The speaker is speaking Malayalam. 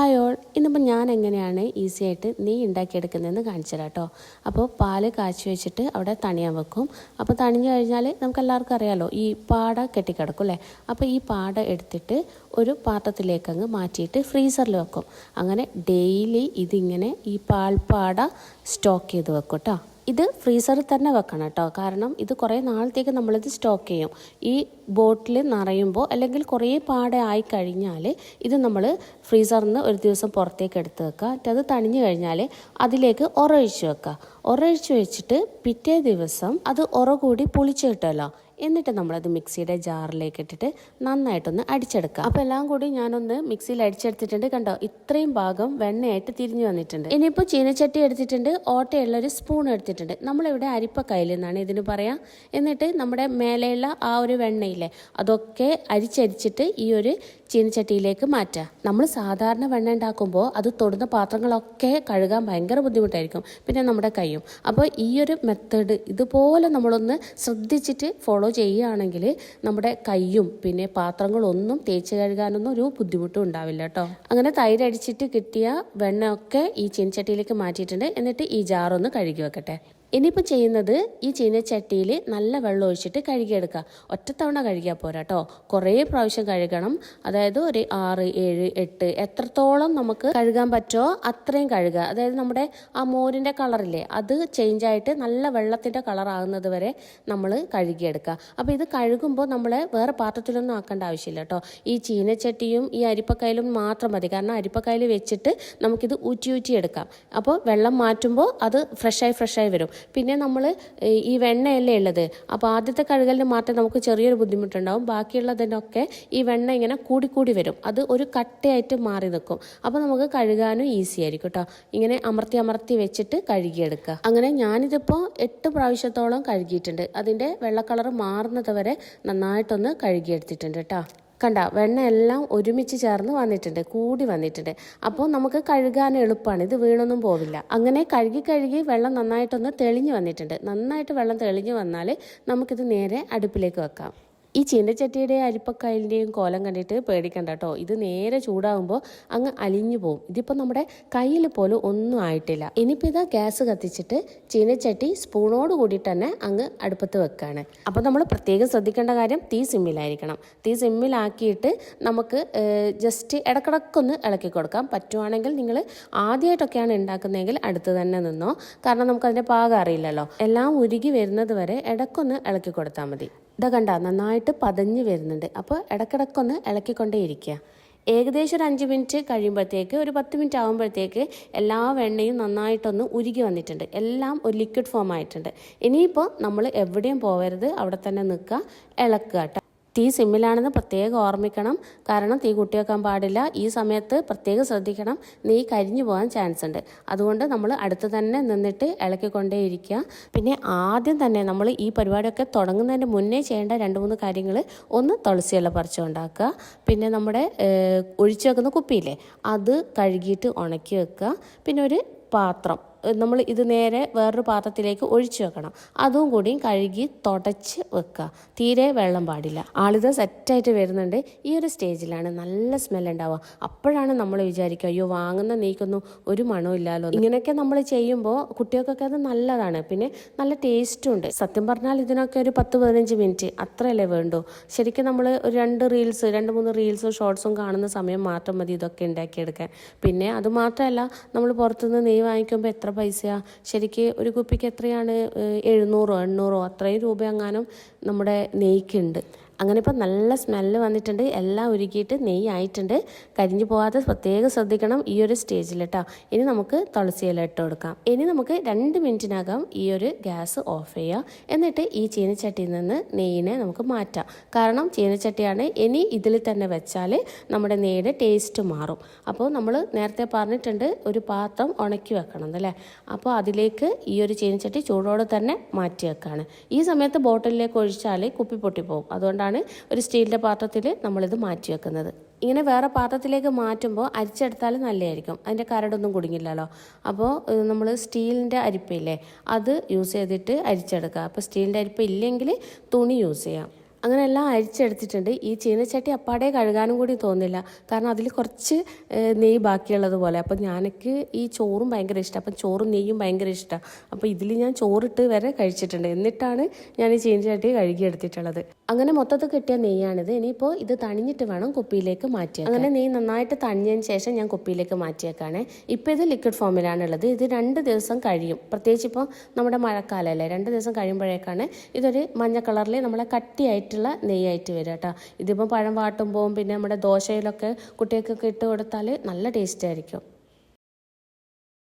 ഹായ് ഓൾ ഇന്നിപ്പോൾ ഞാൻ എങ്ങനെയാണ് ഈസി ആയിട്ട് നെയ്യ് ഉണ്ടാക്കിയെടുക്കുന്നതെന്ന് കാണിച്ചു തരാം കേട്ടോ. അപ്പോൾ പാൽ കാച്ചി വെച്ചിട്ട് അവിടെ തണിയാൻ വെക്കും. അപ്പോൾ തണിഞ്ഞു കഴിഞ്ഞാൽ നമുക്ക് എല്ലാവർക്കും അറിയാലോ ഈ പാട കെട്ടിക്കിടക്കും അല്ലേ? അപ്പോൾ ഈ പാട എടുത്തിട്ട് ഒരു പാത്രത്തിലേക്ക് അങ്ങ് മാറ്റിയിട്ട് ഫ്രീസറിൽ വെക്കും. അങ്ങനെ ഡെയിലി ഇതിങ്ങനെ ഈ പാൽപ്പാട സ്റ്റോക്ക് ചെയ്ത് വെക്കും കേട്ടോ. ഇത് ഫ്രീസറിൽ തന്നെ വെക്കണം കേട്ടോ. കാരണം ഇത് കുറേ നാളത്തേക്ക് നമ്മളിത് സ്റ്റോക്ക് ചെയ്യും. ഈ ബോട്ടിൽ നിറയുമ്പോൾ അല്ലെങ്കിൽ കുറേ പാടെ ആയി കഴിഞ്ഞാൽ ഇത് നമ്മൾ ഫ്രീസറിൽ നിന്ന് ഒരു ദിവസം പുറത്തേക്ക് എടുത്ത് വെക്കുക. എന്നിട്ട് അത് തണിഞ്ഞു കഴിഞ്ഞാൽ അതിലേക്ക് ഉറയിച്ച് വെക്കുക. ഒഴിച്ച് വെച്ചിട്ട് പിറ്റേ ദിവസം അത് ഉറ കൂടി പുളിച്ച് കിട്ടുമല്ലോ. എന്നിട്ട് നമ്മളത് മിക്സിയുടെ ജാറിലേക്ക് ഇട്ടിട്ട് നന്നായിട്ടൊന്ന് അടിച്ചെടുക്കുക. അപ്പോൾ എല്ലാം കൂടി ഞാനൊന്ന് മിക്സിയിൽ അടിച്ചെടുത്തിട്ടുണ്ട്. കണ്ടോ? ഇത്രയും ഭാഗം വെണ്ണയായിട്ട് തിരിഞ്ഞു വന്നിട്ടുണ്ട്. ഇനിയിപ്പോൾ ചീനച്ചട്ടി എടുത്തിട്ടുണ്ട്. ഓട്ടയുള്ള ഒരു സ്പൂൺ എടുത്തിട്ടുണ്ട്. നമ്മളിവിടെ അരിപ്പക്കയിൽ എന്നാണ് ഇതിന് പറയാം. എന്നിട്ട് നമ്മുടെ മേലെയുള്ള ആ ഒരു വെണ്ണയില്ലേ അതൊക്കെ അരിച്ചരിച്ചിട്ട് ഈ ഒരു ചീനച്ചട്ടിയിലേക്ക് മാറ്റുക. നമ്മൾ സാധാരണ വെണ്ണ ഉണ്ടാക്കുമ്പോൾ അത് തൊടുന്ന പാത്രങ്ങളൊക്കെ കഴുകാൻ ഭയങ്കര ബുദ്ധിമുട്ടായിരിക്കും. പിന്നെ നമ്മുടെ കൈയും. അപ്പോൾ ഈ ഒരു മെത്തേഡ് ഇതുപോലെ നമ്മളൊന്ന് ശ്രദ്ധിച്ചിട്ട് ഫോളോ ചെയ്യുകയാണെങ്കിൽ നമ്മുടെ കൈയും പിന്നെ പാത്രങ്ങളൊന്നും തേച്ച് കഴുകാനൊന്നും ഒരു ബുദ്ധിമുട്ടും ഉണ്ടാവില്ല കേട്ടോ. അങ്ങനെ തൈരടിച്ചിട്ട് കിട്ടിയ വെണ്ണയൊക്കെ ഈ ചീനച്ചട്ടിയിലേക്ക് മാറ്റിയിട്ടുണ്ട്. എന്നിട്ട് ഈ ജാറൊന്ന് കഴുകി വെക്കട്ടെ. ഇനിയിപ്പോൾ ചെയ്യുന്നത് ഈ ചീനച്ചട്ടിയിൽ നല്ല വെള്ളം ഒഴിച്ചിട്ട് കഴുകിയെടുക്കുക. ഒറ്റത്തവണ കഴുകിയാൽ പോരാ കേട്ടോ കുറേ പ്രാവശ്യം കഴുകണം. അതായത് ഒരു ആറ് ഏഴ് എട്ട് എത്രത്തോളം നമുക്ക് കഴുകാൻ പറ്റുമോ അത്രയും കഴുകുക. അതായത് നമ്മുടെ ആ മോരിന്റെ കളറില്ലേ അത് ചേഞ്ച് ആയിട്ട് നല്ല വെള്ളത്തിന്റെ കളറാകുന്നത് വരെ നമ്മൾ കഴുകിയെടുക്കുക. അപ്പോൾ ഇത് കഴുകുമ്പോൾ നമ്മൾ വേറെ പാത്രത്തിലൊന്നും ആക്കേണ്ട ആവശ്യമില്ല കേട്ടോ ഈ ചീനച്ചട്ടിയും ഈ അരിപ്പക്കായലും മാത്രം മതി. കാരണം അരിപ്പക്കയിൽ വെച്ചിട്ട് നമുക്കിത് ഊറ്റി ഊറ്റി എടുക്കാം. അപ്പോൾ വെള്ളം മാറ്റുമ്പോൾ അത് ഫ്രഷായി ഫ്രഷായി വരും. പിന്നെ നമ്മൾ ഈ വെണ്ണയല്ലേ ഉള്ളത്. അപ്പോൾ ആദ്യത്തെ കഴുകലിന് മാത്രമേ നമുക്ക് ചെറിയൊരു ബുദ്ധിമുട്ടുണ്ടാവും. ബാക്കിയുള്ളതിനൊക്കെ ഈ വെണ്ണ ഇങ്ങനെ കൂടി കൂടി വരും. അത് ഒരു കട്ടയായിട്ട് മാറി നിൽക്കും അപ്പോൾ നമുക്ക് കഴുകാനും ഈസി ആയിരിക്കും കേട്ടോ. ഇങ്ങനെ അമർത്തി അമർത്തി വെച്ചിട്ട് കഴുകിയെടുക്കുക. അങ്ങനെ ഞാനിതിപ്പോൾ എട്ട് പ്രാവശ്യത്തോളം കഴുകിയിട്ടുണ്ട്. അതിന്റെ വെള്ളക്കളർ കളർ മാറുന്നത് വരെ നന്നായിട്ടൊന്ന് കഴുകിയെടുത്തിട്ടുണ്ട് കേട്ടോ. കണ്ട വെണ്ണ എല്ലാം ഒരുമിച്ച് ചേർന്ന് വന്നിട്ടുണ്ട് കൂടി വന്നിട്ടുണ്ട്. അപ്പോൾ നമുക്ക് കഴുകാൻ എളുപ്പമാണ് ഇത് വീണൊന്നും പോവില്ല. അങ്ങനെ കഴുകി കഴുകി വെള്ളം നന്നായിട്ടൊന്ന് തെളിഞ്ഞു വന്നിട്ടുണ്ട്. നന്നായിട്ട് വെള്ളം തെളിഞ്ഞു വന്നാൽ നമുക്കിത് നേരെ അടുപ്പിലേക്ക് വെക്കാം. ഈ ചീനച്ചട്ടിയുടെ അരിപ്പക്കയിലിന്റെയും കോലം കണ്ടിട്ട് പേടിക്കണ്ട കേട്ടോ ഇത് നേരെ ചൂടാകുമ്പോൾ അങ്ങ് അലിഞ്ഞു പോകും ഇതിപ്പോൾ നമ്മുടെ കയ്യിൽ പോലും ഒന്നും ആയിട്ടില്ല. ഇനിയിപ്പോൾ ഇതാ ഗ്യാസ് കത്തിച്ചിട്ട് ചീനച്ചട്ടി സ്പൂണോട് കൂടിയിട്ട് തന്നെ അങ്ങ് അടുപ്പത്ത് വെക്കുകയാണ് അപ്പോൾ നമ്മൾ പ്രത്യേകം ശ്രദ്ധിക്കേണ്ട കാര്യം തീ സിമ്മിലായിരിക്കണം. തീ സിമ്മിലാക്കിയിട്ട് നമുക്ക് ജസ്റ്റ് ഇടക്കിടക്കൊന്ന് ഇളക്കി കൊടുക്കാം. പറ്റുവാണെങ്കിൽ നിങ്ങൾ ആദ്യമായിട്ടൊക്കെയാണ് ഉണ്ടാക്കുന്നതെങ്കിൽ അടുത്ത് തന്നെ നിന്നോ. കാരണം നമുക്കതിന്റെ പാകം അറിയില്ലല്ലോ. എല്ലാം ഉരുകി വരുന്നത് വരെ ഇടക്കൊന്ന് ഇളക്കി കൊടുത്താൽ മതി. ഇതാ കണ്ട നന്നായിട്ട് പതഞ്ഞ് വരുന്നുണ്ട്. അപ്പോൾ ഇടക്കിടക്കൊന്ന് ഇളക്കിക്കൊണ്ടേ ഇരിക്കുക. ഏകദേശം ഒരു അഞ്ച് മിനിറ്റ് കഴിയുമ്പോഴത്തേക്ക് ഒരു പത്ത് മിനിറ്റ് ആകുമ്പോഴത്തേക്ക് എല്ലാ വെണ്ണയും നന്നായിട്ടൊന്ന് ഉരുകി വന്നിട്ടുണ്ട്. എല്ലാം ഒരു ലിക്വിഡ് ഫോം ആയിട്ടുണ്ട്. ഇനിയിപ്പോൾ നമ്മൾ എവിടെയും പോകരുത് അവിടെ തന്നെ നിൽക്കുക ഇളക്കുക തീ സിമ്മിലാണെന്ന് പ്രത്യേകം ഓർമ്മിക്കണം. കാരണം തീ കുട്ടിവെക്കാൻ പാടില്ല. ഈ സമയത്ത് പ്രത്യേകം ശ്രദ്ധിക്കണം. നീ കരിഞ്ഞു പോകാൻ ചാൻസ് ഉണ്ട്. അതുകൊണ്ട് നമ്മൾ അടുത്ത് തന്നെ നിന്നിട്ട് ഇളക്കിക്കൊണ്ടേയിരിക്കുക. പിന്നെ ആദ്യം തന്നെ നമ്മൾ ഈ പരിപാടിയൊക്കെ തുടങ്ങുന്നതിന് മുന്നേ ചെയ്യേണ്ട രണ്ട് മൂന്ന് കാര്യങ്ങൾ ഒന്ന് തുളസിയില പറിച്ചുണ്ടാക്കുക പിന്നെ നമ്മുടെ ഒഴിച്ചു വെക്കുന്ന കുപ്പിയില്ലേ? അത് കഴുകിയിട്ട് ഉണക്കി വെക്കുക. പിന്നെ ഒരു പാത്രം നമ്മൾ ഇത് നേരെ വേറൊരു പാത്രത്തിലേക്ക് ഒഴിച്ചു വെക്കണം. അതും കൂടിയും കഴുകി തുടച്ച് വെക്കുക. തീരെ വെള്ളം പാടില്ല. ആളിത് സെറ്റായിട്ട് വരുന്നുണ്ട്. ഈ ഒരു സ്റ്റേജിലാണ് നല്ല സ്മെൽ ഉണ്ടാവുക. അപ്പോഴാണ് നമ്മൾ വിചാരിക്കുക അയ്യോ വാങ്ങുന്ന നീക്കൊന്നും ഒരു മണവും ഇങ്ങനെയൊക്കെ നമ്മൾ ചെയ്യുമ്പോൾ കുട്ടികൾക്കൊക്കെ അത് നല്ലതാണ്. പിന്നെ നല്ല ടേസ്റ്റും ഉണ്ട്. സത്യം പറഞ്ഞാൽ ഇതിനൊക്കെ ഒരു പത്ത് പതിനഞ്ച് മിനിറ്റ് അത്രയല്ലേ വേണ്ടൂ. ശരിക്കും നമ്മൾ ഒരു രണ്ട് റീൽസ് രണ്ട് മൂന്ന് റീൽസും ഷോർട്സും കാണുന്ന സമയം മാത്രം മതി ഇതൊക്കെ ഉണ്ടാക്കിയെടുക്കാൻ. പിന്നെ അതുമാത്രമല്ല നമ്മൾ പുറത്തുനിന്ന് നെയ് വാങ്ങിക്കുമ്പോൾ എത്ര പൈസയാ ശരിക്ക് ഒരു കുപ്പിക്ക് എത്രയാണ്? എഴുന്നൂറോ എണ്ണൂറോ? അത്രയും രൂപ എങ്ങാനും നമ്മുടെ നെയ്ക്കുണ്ട് അങ്ങനെ ഇപ്പോൾ നല്ല സ്മെല്ല് വന്നിട്ടുണ്ട് എല്ലാം ഉരുക്കിയിട്ട് നെയ്യ് ആയിട്ടുണ്ട്. കരിഞ്ഞു പോകാതെ പ്രത്യേകം ശ്രദ്ധിക്കണം ഈ ഒരു സ്റ്റേജിൽ കേട്ടോ ഇനി നമുക്ക് തുളസി ഇല ഇട്ട് കൊടുക്കാം. ഇനി നമുക്ക് രണ്ട് മിനിറ്റിനകം ഈ ഒരു ഗ്യാസ് ഓഫ് ചെയ്യാം. എന്നിട്ട് ഈ ചീനച്ചട്ടിയിൽ നിന്ന് നെയ്യിനെ നമുക്ക് മാറ്റാം. കാരണം ചീനച്ചട്ടിയാണ് ഇനി ഇതിൽ തന്നെ വെച്ചാൽ നമ്മുടെ നെയ്യുടെ ടേസ്റ്റ് മാറും. അപ്പോൾ നമ്മൾ നേരത്തെ പറഞ്ഞിട്ടുണ്ട് ഒരു പാത്രം ഉണക്കി വെക്കണം അല്ലേ അപ്പോൾ അതിലേക്ക് ഈ ഒരു ചീനച്ചട്ടി ചൂടോടെ തന്നെ മാറ്റി വെക്കാണ്. ഈ സമയത്ത് ബോട്ടിലേക്ക് ഒഴിച്ചാൽ കുപ്പി പൊട്ടിപ്പോകും അതുകൊണ്ടാണ് ഒരു സ്റ്റീലിന്റെ പാത്രത്തിൽ നമ്മളിത് മാറ്റി വെക്കുന്നത്. ഇങ്ങനെ വേറെ പാത്രത്തിലേക്ക് മാറ്റുമ്പോൾ അരിച്ചെടുത്താൽ നല്ലതായിരിക്കും. അതിന്റെ കരടൊന്നും കുടുങ്ങില്ലല്ലോ. അപ്പോൾ നമ്മൾ സ്റ്റീലിന്റെ അരിപ്പയില്ലേ അത് യൂസ് ചെയ്തിട്ട് അരിച്ചെടുക്കുക. അപ്പോൾ സ്റ്റീലിന്റെ അരിപ്പ ഇല്ലെങ്കിൽ തുണി യൂസ് ചെയ്യാം. അങ്ങനെ എല്ലാം അരിച്ചെടുത്തിട്ടുണ്ട്. ഈ ചീനച്ചട്ടി അപ്പാടെ കഴുകാനും കൂടി തോന്നില്ല. കാരണം അതിൽ കുറച്ച് നെയ് നെയ്യ് ബാക്കിയുള്ളത് പോലെ. അപ്പം ഞാനക്ക് ഈ ചോറും ഭയങ്കര ഇഷ്ടമാണ് അപ്പം ചോറും നെയ്യും ഭയങ്കര ഇഷ്ടമാണ് അപ്പോൾ ഇതിൽ ഞാൻ ചോറിട്ട് വരെ കഴിച്ചിട്ടുണ്ട്. എന്നിട്ടാണ് ഞാൻ ഈ ചീനച്ചട്ടി കഴുകിയെടുത്തിട്ടുള്ളത്. അങ്ങനെ മൊത്തത്തിൽ കിട്ടിയ നെയ്യാണിത്. ഇനിയിപ്പോൾ ഇത് തണിഞ്ഞിട്ട് വേണം കുപ്പിയിലേക്ക് മാറ്റി അങ്ങനെ നെയ്യ് നന്നായിട്ട് തണിഞ്ഞതിന് ശേഷം ഞാൻ കുപ്പിയിലേക്ക് മാറ്റിയേക്കാണ്. ഇപ്പോൾ ഇത് ലിക്വിഡ് ഫോമിലാണ് ഉള്ളത് ഇത് രണ്ട് ദിവസം കഴിയും. പ്രത്യേകിച്ച് ഇപ്പോൾ നമ്മുടെ മഴക്കാലമല്ലേ രണ്ട് ദിവസം കഴിയുമ്പോഴേക്കാണ് ഇതൊരു മഞ്ഞ കളറിൽ നമ്മളെ കട്ടിയായിട്ടുള്ള നെയ്യായിട്ട് വരിക കേട്ടോ. ഇതിപ്പോൾ പഴം വാട്ടുമ്പോൾ പിന്നെ നമ്മുടെ ദോശയിലൊക്കെ കുട്ടികൾക്കൊക്കെ ഇട്ട് കൊടുത്താൽ നല്ല ടേസ്റ്റ് ആയിരിക്കും.